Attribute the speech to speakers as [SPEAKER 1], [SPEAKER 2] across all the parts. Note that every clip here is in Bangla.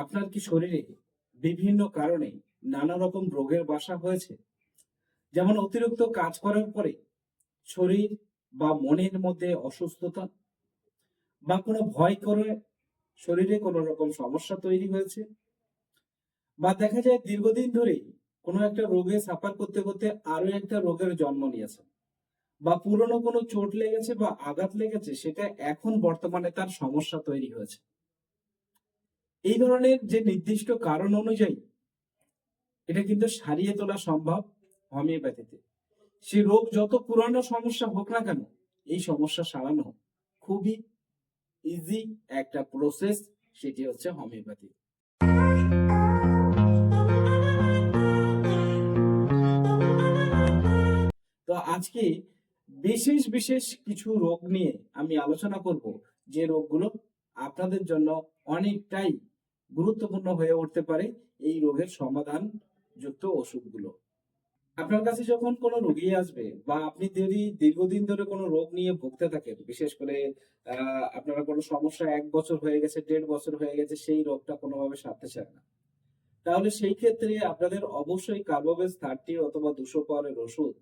[SPEAKER 1] আপনার কি শরীরে বিভিন্ন কারণে নানা রকম রোগের বাসা হয়েছে? যেমন অতিরিক্ত কাজ করার পরে শরীর বা মনের মধ্যে অসুস্থতা বা কোনো ভয় করে শরীরে কোনো রকম সমস্যা তৈরি হয়েছে? বা দেখা যায় দীর্ঘদিন ধরেই কোনো একটা রোগে সাফার করতে করতে আরও একটা রোগের জন্ম নিয়েছে বা পুরনো কোনো চোট লেগেছে বা আঘাত লেগেছে, সেটা এখন বর্তমানে তার সমস্যা তৈরি হয়েছে। এই ধরনের যে নির্দিষ্ট কারণ অনুযায়ী এটা কিন্তু সারিয়ে তোলা সম্ভব হোমিওপ্যাথিতে। সে রোগ যত পুরানো সমস্যা হোক না কেন, এই সমস্যা সারানো খুবই ইজি একটা প্রসেস সেটি হচ্ছে হোমিওপ্যাথি। তো আজকে বিশেষ বিশেষ কিছু রোগ নিয়ে আমি আলোচনা করব, যে রোগগুলো আপনাদের জন্য অনেকটাই গুরুত্বপূর্ণ হয়ে উঠতে পারে এই রোগের সমাধান যুক্ত ওষুধগুলো। আপনার কাছে যখন কোনো রোগী আসবে বা আপনি যদি দীর্ঘদিন ধরে কোনো রোগ নিয়ে ভুগতে থাকেন, বিশেষ করে আপনারা কোনো সমস্যা এক বছর হয়ে গেছে, দেড় বছর হয়ে গেছে, সেই রোগটা কোনোভাবে সারতে চায় না। তাহলে সেই ক্ষেত্রে আপনাদের অবশ্যই কার্বোভেজ থার্টি অথবা দুশো পাওয়ারের ওষুধ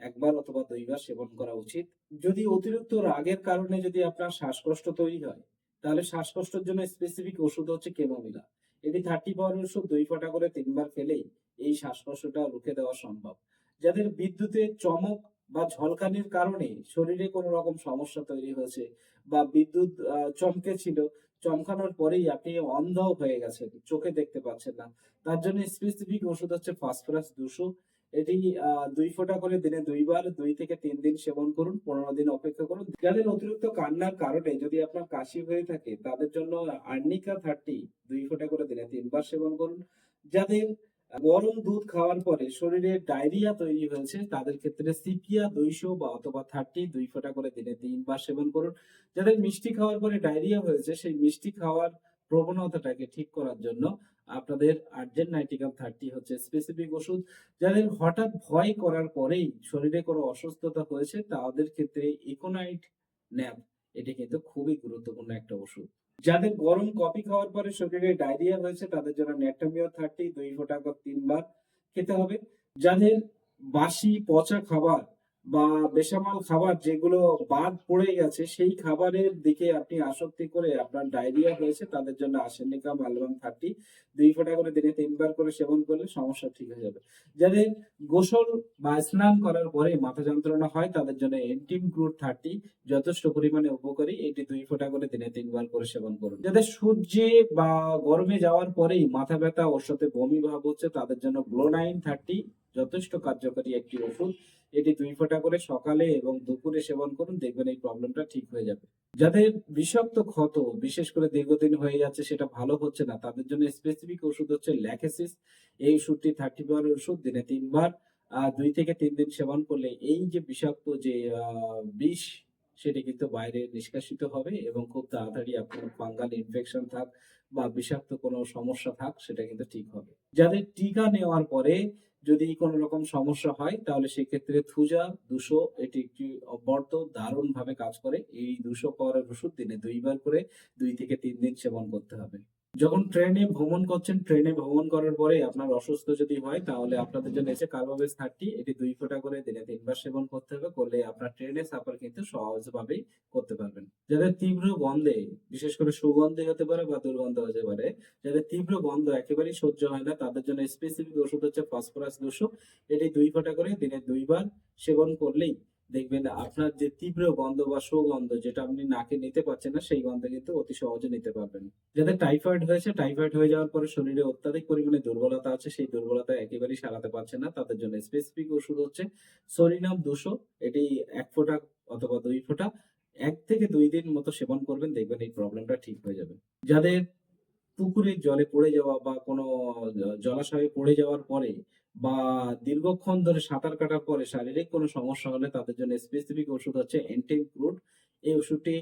[SPEAKER 1] একবার অথবা দুইবার সেবন করা উচিত। যদি অতিরিক্ত রাগের কারণে যদি আপনার শ্বাসকষ্ট তৈরি হয় তাহলে শ্বাসকষ্টের জন্য স্পেসিফিক ওষুধ হচ্ছে কেমোমিলা এটি থার্টি পাওয়ার ওষুধ, দুই ফোঁটা করে তিনবার খেলেই এই শ্বাসকষ্টটা রুখে দেওয়া সম্ভব। যাদের বিদ্যুতের চমক বা ঝলকানির কারণে শরীরে কোনো রকম সমস্যা তৈরি হয়েছে বা বিদ্যুৎ চমকে ছিল, চমকানোর পরেই আপনি অন্ধ হয়ে গেছেন, চোখে দেখতে পাচ্ছেন না। তার জন্য স্পেসিফিক ওষুধ হচ্ছে ফসফরাস দুশো এটি দুই ফোঁটা করে দিনে দুইবার, দুই থেকে তিন দিন সেবন করুন, পনেরো দিন অপেক্ষা করুন। যাদের অতিরিক্ত কান্নার কারণে যদি আপনার কাশি হয়ে থাকে, তাদের জন্য আর্নিকা থার্টি দুই ফোঁটা করে দিনে তিনবার সেবন করুন। যাদের গরম দুধ খাওয়ার পরে শরীরে ডায়রিয়া তৈরি হয়েছে, তাদের ক্ষেত্রে সিপিয়া দুইশো বা অথবা থার্টি দুই ফোঁটা করে দিনে তিনবার সেবন করুন। যাদের মিষ্টি খাওয়ার পরে ডায়রিয়া হয়েছে, সেই মিষ্টি খাওয়ার প্রবণতাটাকে ঠিক করার জন্য আপনাদের আর্জেন্ট নাইটিকাম থার্টি হচ্ছে স্পেসিফিক ওষুধ, যাদের হঠাৎ ভয় করার পরেই শরীরে কোনো অসুস্থতা হয়েছে, তাদের ক্ষেত্রে ইকোনাইট ন্যাপ এটি কিন্তু খুবই গুরুত্বপূর্ণ একটা ওষুধ। যাদের গরম কফি খাওয়ার পরে শরীরে ডায়রিয়া হয়েছে, তাদের জন্য ন্যাটামিও থার্টি, দুই ফোঁটা করে তিনবার খেতে হবে। যাদের বাসি পচা খাবার বা বেসামাল খাবার যেগুলো বাদ পড়ে গেছে, সেই খাবারের দিকে আপনি আসক্তি করে আপনার ডায়রিয়া হয়েছে, তাদের জন্য আর্সেনিকাম অ্যালবাম থার্টি, দুই ফোঁটা করে দিনে তিনবার করে সেবন করলে সমস্যা ঠিক হয়ে যাবে। যাদের গোসল বা স্নান করার পরে মাথা যন্ত্রণা হয়, তাদের জন্য এন্টিম ক্রুড থার্টি যথেষ্ট পরিমাণে উপকারী। এটি দুই ফোঁটা করে দিনে তিনবার করে সেবন করুন। যাদের সূর্যে বা গরমে যাওয়ার পরেই মাথা ব্যথা, ওর সাথে বমি ভাব হচ্ছে, তাদের জন্য গ্লোনাইন থার্টি যথেষ্ট কার্যকরী একটি ওষুধ। এটি দুই ফোঁটা করে সকালে এবং দুপুরে সেবন করুন, দেখবেন এই প্রবলেমটা ঠিক হয়ে যাবে। যাদের বিষাক্ত ক্ষত, বিশেষ করে দীর্ঘদিন হয়ে যাচ্ছে, সেটা ভালো হচ্ছে না। তাদের জন্য স্পেসিফিক ওষুধ হচ্ছে ল্যাকেসিস এই ওষুধটি থার্টি পাওয়ার ওষুধ, দিনে তিনবার দুই থেকে তিন দিন সেবন করলে এই যে বিষাক্ত যে বিষ, সেটি কিন্তু বাইরে নিষ্কাশিত হবে এবং খুব তাড়াতাড়ি আপনার ফাঙ্গাল ইনফেকশন থাক বা বিষাক্ত কোনো সমস্যা থাক, সেটা কিন্তু ঠিক হবে। যাদের টিকা নেওয়ার পরে যদি কোনো রকম সমস্যা হয়, তাহলে সেক্ষেত্রে থুজা, দুশো, এটি একটি অব্যর্থ দারুণভাবে কাজ করে। এই দুশো পাওয়ারের ওষুধ দিনে দুইবার করে দুই থেকে তিন দিন সেবন করতে হবে। যখন ট্রেনে ভ্রমণ করছেন ট্রেনে ভ্রমণ করার পরে আপনার অসুস্থ যদি হয়, তাহলে আপনাদের জন্য এসে কার্বোভেজ থার্টি এটি দুই ফোঁটা করে দিনে তিনবার সেবন করতে হবে, করলে আপনার ট্রেনে সাফার কিন্তু সহজভাবেই করতে পারবেন। যাদের তীব্র গন্ধে, বিশেষ করে সুগন্ধে হতে পারে বা দুর্গন্ধ হতে পারে, যাদের তীব্র গন্ধ একেবারেই সহ্য হয় না, তাদের জন্য স্পেসিফিক ওষুধ হচ্ছে ফসফরাস দুশো এটি দুই ফোঁটা করে দিনে দুইবার সেবন করলেই দেখবেন আপনার যে তীব্র গন্ধ বা সুগন্ধ যেটা আপনি নাকে নিতে পারছেন না, সেই গন্ধ কিন্তু অতি সহজে নিতে পারবেন। যাদের টাইফয়েড হয়েছে, টাইফয়েড হয়ে যাওয়ার পরে শরীরে অত্যাধিক পরিমাণে দুর্বলতা আছে, সেই দুর্বলতা একেবারেই সারাতে পারছে না। তাদের জন্য স্পেসিফিক ওষুধ হচ্ছে সরিনাম দুশো। এটি এক ফোঁটা অথবা দুই ফোঁটা, এক থেকে দুই দিন মতো সেবন করবেন, দেখবেন এই প্রবলেমটা ঠিক হয়ে যাবে। যাদের পুকুরের জলে পড়ে যাওয়া বা কোনো জলাশয়ে পড়ে যাওয়ার পরে বা দীর্ঘক্ষণ ধরে সাঁতার কাটার পরে শারীরিক কোনো সমস্যা হলে তাদের জন্য স্পেসিফিক ওষুধ হচ্ছে এন্টিম এই ওষুধটি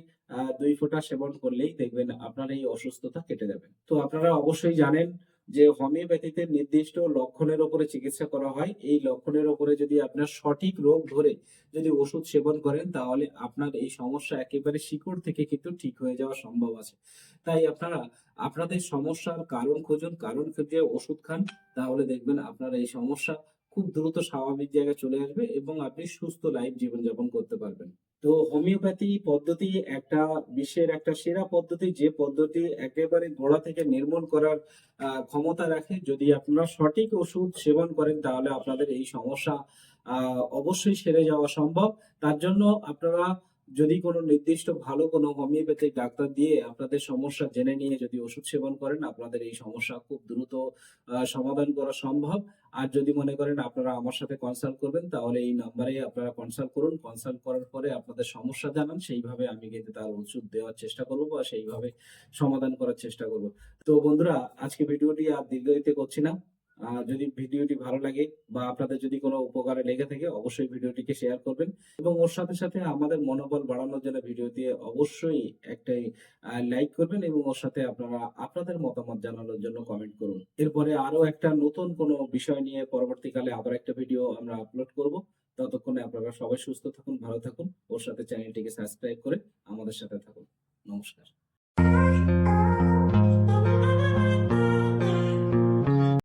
[SPEAKER 1] দুই ফোঁটা সেবন করলেই দেখবেন আপনার এই অসুস্থতা কেটে যাবে। তো আপনারা অবশ্যই জানেন যে হোমিওপ্যাথিতে নির্দিষ্ট লক্ষণের উপরে চিকিৎসা করা হয়, এই লক্ষণের উপরে যদি আপনার সঠিক রোগ ধরে যদি ওষুধ সেবন করেন, তাহলে আপনার এই সমস্যা একেবারে শিকড় থেকে কিন্তু ঠিক হয়ে যাওয়া সম্ভব আছে। তাই আপনারা, আপনাদের সমস্যার কারণ খুঁজুন, কারণ খুঁজে ওষুধ খান, তাহলে দেখবেন আপনার এই সমস্যা খুব দ্রুত স্বাভাবিক জায়গায় চলে আসবে এবং আপনি সুস্থ লাইফ জীবনযাপন করতে পারবেন। তো হোমিওপ্যাথি পদ্ধতি একটা, বিশ্বের একটা সেরা পদ্ধতি যে পদ্ধতি একেবারে গোড়া থেকে নির্মূল করার ক্ষমতা রাখে। যদি আপনারা সঠিক ওষুধ সেবন করেন তাহলে আপনাদের এই সমস্যা অবশ্যই সেরে যাওয়া সম্ভব। তার জন্য আপনারা যদি কোনো নির্দিষ্ট ভালো কোনো হোমিওপ্যাথিক ডাক্তার দিয়ে আপনাদের সমস্যা জেনে নিয়ে যদি ওষুধ সেবন করেন, আপনাদের এই সমস্যা খুব দ্রুত সমাধান করা সম্ভব। আর যদি মনে করেন আপনারা আমার সাথে কনসাল্ট করবেন, তাহলে এই নাম্বারে আপনারা কনসাল্ট করুন। কনসাল্ট করার পরে আপনাদের সমস্যা জানান। সেইভাবে আমি কিন্তু তার ওষুধ দেওয়ার চেষ্টা করব বা সেইভাবে সমাধান করার চেষ্টা করব। তো বন্ধুরা, আজকে ভিডিওটি আর দীর্ঘায়িত করছি না। যদি ভিডিওটি ভালো লাগে বা আপনাদের যদি কোনো উপকারে লেগে থাকে, অবশ্যই ভিডিওটিকে শেয়ার করবেন। এবং ওর সাথে সাথে আমাদের মনোবল বাড়ানোর জন্য ভিডিওতে অবশ্যই একটাই লাইক করবেন এবং ওর সাথে আপনারা আপনাদের মতামত জানানোর জন্য কমেন্ট করুন। এরপরে আরও একটা নতুন কোনো বিষয় নিয়ে পরবর্তীকালে আবার একটা ভিডিও আমরা আপলোড করব। ততক্ষণে আপনারা সবাই সুস্থ থাকুন, ভালো থাকুন। ওর সাথে চ্যানেলটিকে সাবস্ক্রাইব করে আমাদের সাথে থাকুন। নমস্কার।